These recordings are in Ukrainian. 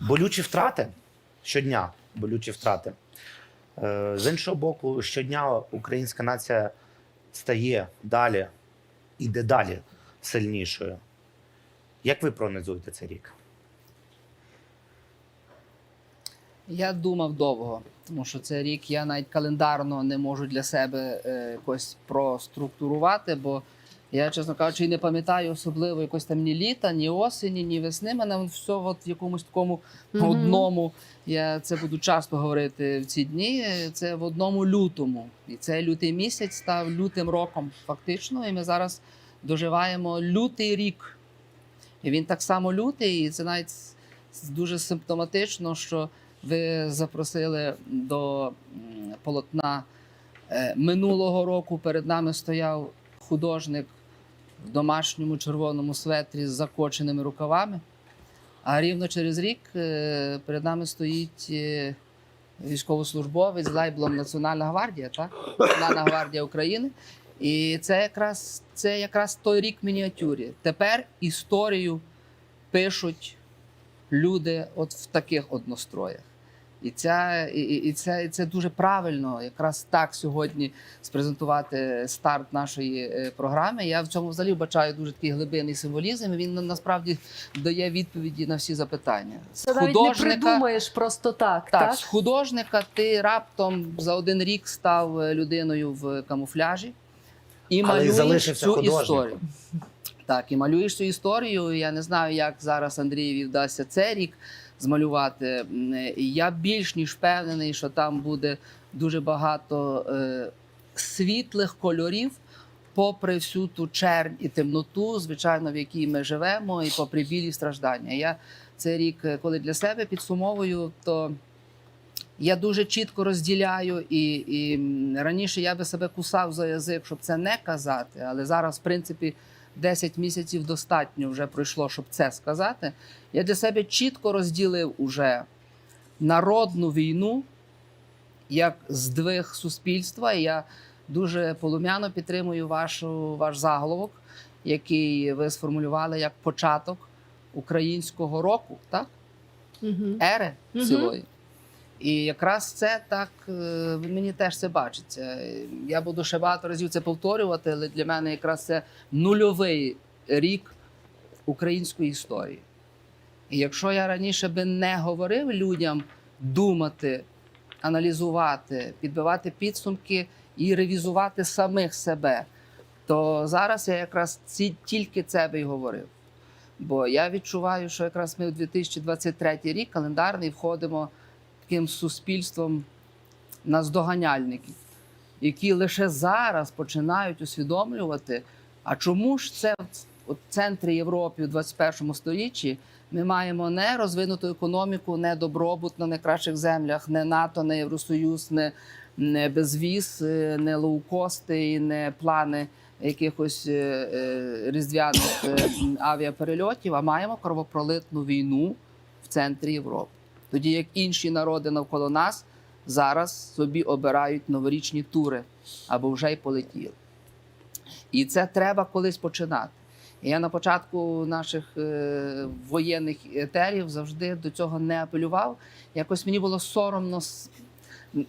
Болючі втрати щодня. Болючі втрати. Е, З іншого боку, щодня українська нація стає далі, іде далі сильнішою. Як ви проаналізуєте цей рік? Я думав довго, тому що цей рік я навіть календарно не можу для себе е, якось проструктурувати, бо я, чесно кажучи, і не пам'ятаю особливо якось там ні літа, ні осені, ні весни. Мене все от в якомусь такому Мгм. одному. Я це буду часто говорити в ці дні. Це в одному лютому. І цей лютий місяць став лютим роком, фактично. І ми зараз доживаємо лютий рік. І він так само лютий, і це навіть дуже симптоматично, що ви запросили до полотна е, минулого року. Перед нами стояв художник в домашньому червоному светрі з закоченими рукавами. А рівно через рік е, перед нами стоїть е, військовослужбовець з лейблом Національна гвардія, так? Національна гвардія України. І це якраз, це якраз той рік мініатюрі. Тепер історію пишуть люди от в таких одностроях. І, ця, і, і і це, і це дуже правильно, якраз так сьогодні спрезентувати старт нашої е, програми. Я в цьому взагалі бачаю дуже такий глибинний символізм. і Він насправді дає відповіді на всі запитання. З Це навіть не придумаєш просто так. так, Так, з художника ти раптом за один рік став людиною в камуфляжі і Але малюєш залишився цю історію. Так, і малюєш цю історію. Я не знаю, як зараз Андрієві вдасться цей рік змалювати. Я більш ніж впевнений, що там буде дуже багато е, світлих кольорів, попри всю ту чернь і темноту, звичайно, в якій ми живемо, і попри білі страждання. Я цей рік, е, коли для себе підсумовую, то я дуже чітко розділяю, і, і раніше я би себе кусав за язик, щоб це не казати, але зараз, в принципі, 10 місяців достатньо вже пройшло, щоб це сказати. Я для себе чітко розділив уже народну війну як здвиг суспільства. І я дуже полум'яно підтримую вашу, ваш заголовок, який ви сформулювали як початок українського року, так? Мгм. ери Мгм. цілої. І якраз це так е, мені теж це бачиться. Я буду ще багато разів це повторювати, але для мене якраз це нульовий рік української історії. І якщо я раніше би не говорив людям думати, аналізувати, підбивати підсумки і ревізувати самих себе, то зараз я якраз ці, тільки це би й говорив. Бо я відчуваю, що якраз ми в 2023 рік календарний входимо таким суспільством наздоганяльників, які лише зараз починають усвідомлювати, а чому ж це в центрі Європи у 21 сторіччі ми маємо не розвинуту економіку, не добробут на найкращих землях, не НАТО, не Євросоюз, не, не безвіз, е, не лоукости і не плани якихось е, е, різдвяних авіаперельотів, а маємо кровопролитну війну в центрі Європи. Тоді як інші народи навколо нас зараз собі обирають новорічні тури або вже й полетіли. І це треба колись починати. Я на початку наших е, воєнних етерів завжди до цього не апелював. Якось мені було соромно.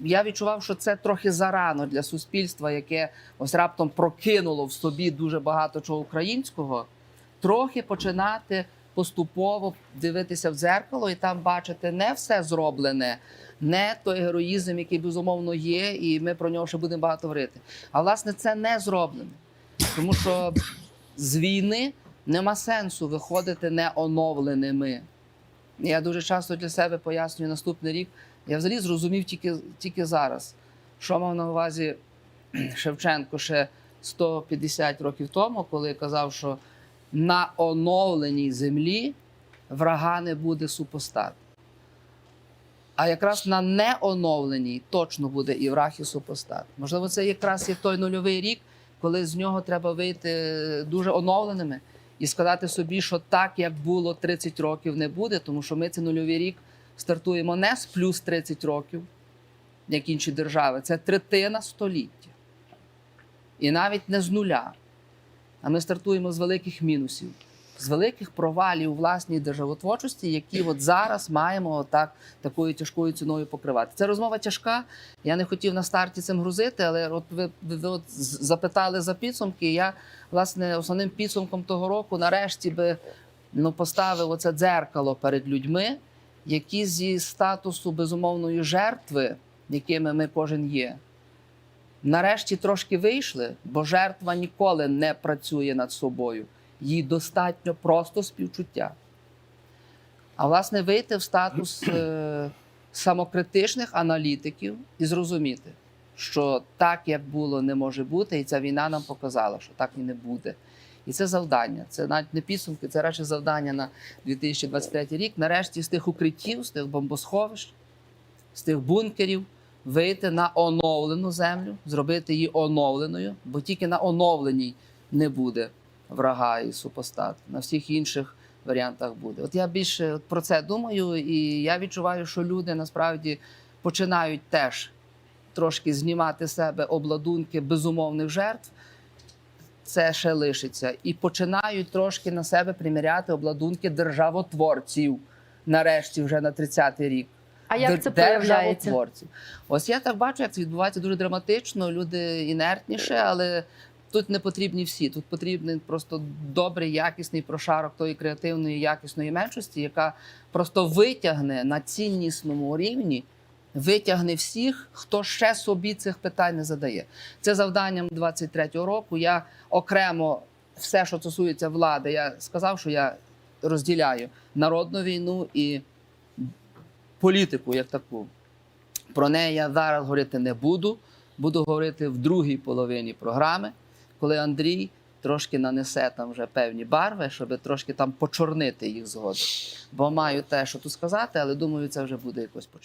Я відчував, що це трохи зарано для суспільства, яке ось раптом прокинуло в собі дуже багато чого українського, трохи починати поступово дивитися в дзеркало і там бачити не все зроблене, не той героїзм, який безумовно є, і ми про нього ще будемо багато говорити. А власне це не зроблене. Тому що з війни нема сенсу виходити неоновленими. Я дуже часто для себе пояснюю наступний рік. Я взагалі зрозумів тільки, тільки зараз, що мав на увазі Шевченко ще 150 років тому, коли казав, що на оновленій землі врага не буде супостат. А якраз на неоновленій точно буде і враг, і супостат. Можливо, це якраз є той нульовий рік, коли з нього треба вийти дуже оновленими і сказати собі, що так, як було 30 років, не буде, тому що ми цей нульовий рік стартуємо не з плюс 30 років, як інші держави, це третина століття. І навіть не з нуля. А ми стартуємо з великих мінусів. з великих провалів у власній державотворчості, які от зараз маємо так такою тяжкою ціною покривати. Це розмова тяжка. Я не хотів на старті цим грузити, але от ви, ви, от запитали за підсумки. Я власне основним підсумком того року нарешті би ну, поставив оце дзеркало перед людьми, які зі статусу безумовної жертви, якими ми кожен є, нарешті трошки вийшли, бо жертва ніколи не працює над собою. Їй достатньо просто співчуття. А власне, вийти в статус е, самокритичних аналітиків і зрозуміти, що так, як було, не може бути, і ця війна нам показала, що так і не буде. І це завдання. Це навіть не підсумки, це радше завдання на 2023 рік. Нарешті з тих укриттів, з тих бомбосховищ, з тих бункерів вийти на оновлену землю, зробити її оновленою, бо тільки на оновленій не буде врага і супостат. На всіх інших варіантах буде. От я більше про це думаю, і я відчуваю, що люди насправді починають теж трошки знімати з себе обладунки безумовних жертв. Це ще лишиться. І починають трошки на себе приміряти обладунки державотворців. Нарешті, вже на 30-й рік. А як це проявляється? Ось я так бачу, як це відбувається дуже драматично. Люди інертніше, але тут не потрібні всі. Тут потрібен просто добрий, якісний прошарок тої креативної, якісної меншості, яка просто витягне на ціннісному рівні. Витягне всіх, хто ще собі цих питань не задає. Це завданням 23-го року. Я окремо все, що стосується влади, я сказав, що я розділяю народну війну і політику як таку. Про неї я зараз говорити не буду. Буду говорити в другій половині програми, коли Андрій трошки нанесе там вже певні барви, щоб трошки там почорнити їх згоду. Бо маю те, що тут сказати, але думаю, це вже буде якось по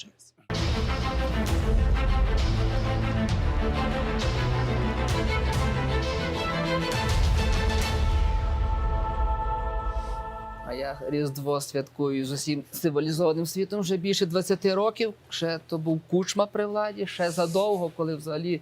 Різдво святкую з усім цивілізованим світом вже більше 20 років. Ще то був кучма при владі, ще задовго, коли взагалі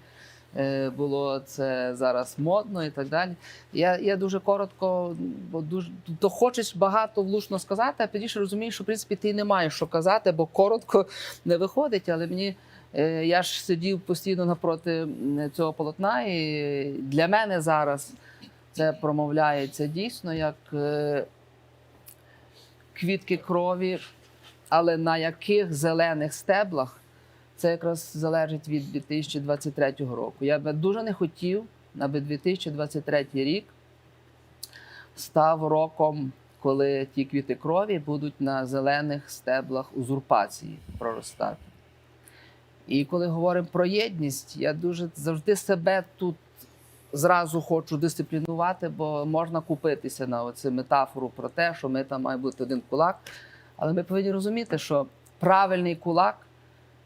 е, було це зараз модно і так далі. Я, я дуже коротко, бо дуже то хочеш багато влучно сказати, а пізніше розумієш, що в принципі ти не маєш що казати, бо коротко не виходить. Але мені е, я ж сидів постійно напроти цього полотна, і для мене зараз це промовляється дійсно як. Квітки крові, але на яких зелених стеблах це якраз залежить від 2023 року. Я би дуже не хотів, аби 2023 рік став роком, коли ті квіти крові будуть на зелених стеблах узурпації проростати. І коли говоримо про єдність, я дуже завжди себе тут зразу хочу дисциплінувати, бо можна купитися на оцю метафору про те, що ми там має бути один кулак. Але ми повинні розуміти, що правильний кулак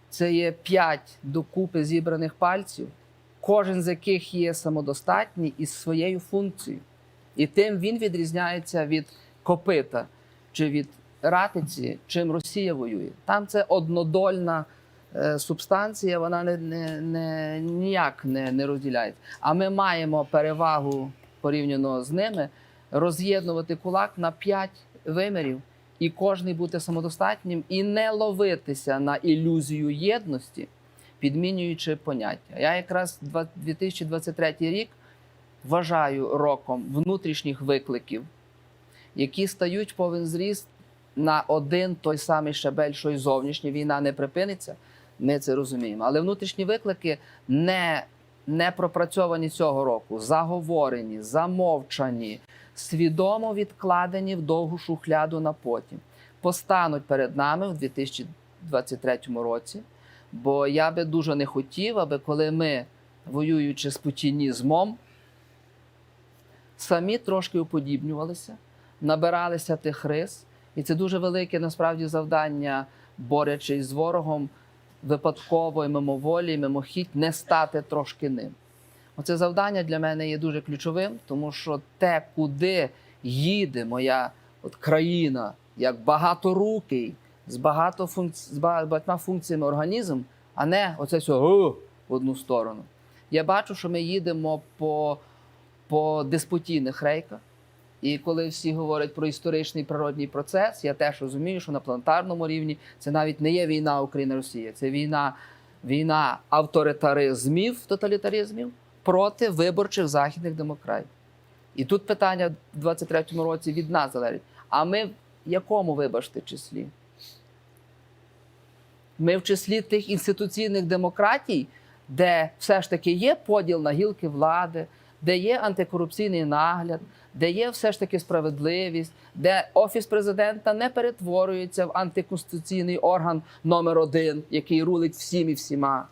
це є п'ять докупи зібраних пальців, кожен з яких є самодостатній із своєю функцією. І тим він відрізняється від копита чи від ратиці, чим Росія воює. Там це однодольна субстанція, вона не, не, не, ніяк не, не розділяється. А ми маємо перевагу порівняно з ними роз'єднувати кулак на п'ять вимірів, і кожний бути самодостатнім, і не ловитися на ілюзію єдності, підмінюючи поняття. Я якраз два- 2023 рік вважаю роком внутрішніх викликів, які стають повен зріст на один той самий щабель, що й зовнішня війна не припиниться. Ми це розуміємо. Але внутрішні виклики не, не пропрацьовані цього року, заговорені, замовчані, свідомо відкладені в довгу шухляду на потім. Постануть перед нами в 2023 році. Бо я би дуже не хотів, аби коли ми, воюючи з путінізмом, самі трошки уподібнювалися, набиралися тих рис. І це дуже велике насправді завдання, борючись з ворогом, випадково і мимоволі, і мимохідь, не стати трошки ним. Оце завдання для мене є дуже ключовим, тому що те, куди їде моя от країна, як багаторукий, з, багато функці... з багатьма функціями організм, а не оце все в одну сторону. Я бачу, що ми їдемо по, по диспутійних рейках, І коли всі говорять про історичний природній процес, я теж розумію, що на планетарному рівні це навіть не є війна Україна-Росія, це війна, війна авторитаризмів, тоталітаризмів проти виборчих західних демократій. І тут питання в 23-му році від нас залежить. А ми в якому, вибачте, числі? Ми в числі тих інституційних демократій, де все ж таки є поділ на гілки влади, де є антикорупційний нагляд, де є все ж таки справедливість, де офіс президента не перетворюється в антиконституційний орган номер один, який рулить всім і всіма.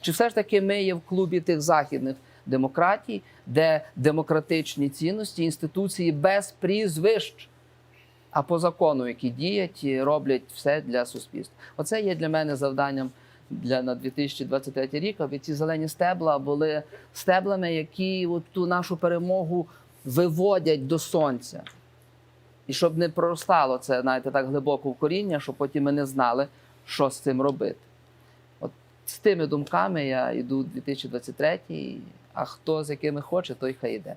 Чи все ж таки ми є в клубі тих західних демократій, де демократичні цінності, інституції без прізвищ, а по закону, які діють, і роблять все для суспільства? Оце є для мене завданням для на 2023 рік, аби ці зелені стебла були стеблами, які от ту нашу перемогу виводять до сонця. І щоб не проростало це, знаєте, так глибоко в коріння, щоб потім ми не знали, що з цим робити. От з тими думками я йду у 2023, а хто з якими хоче, той хай йде.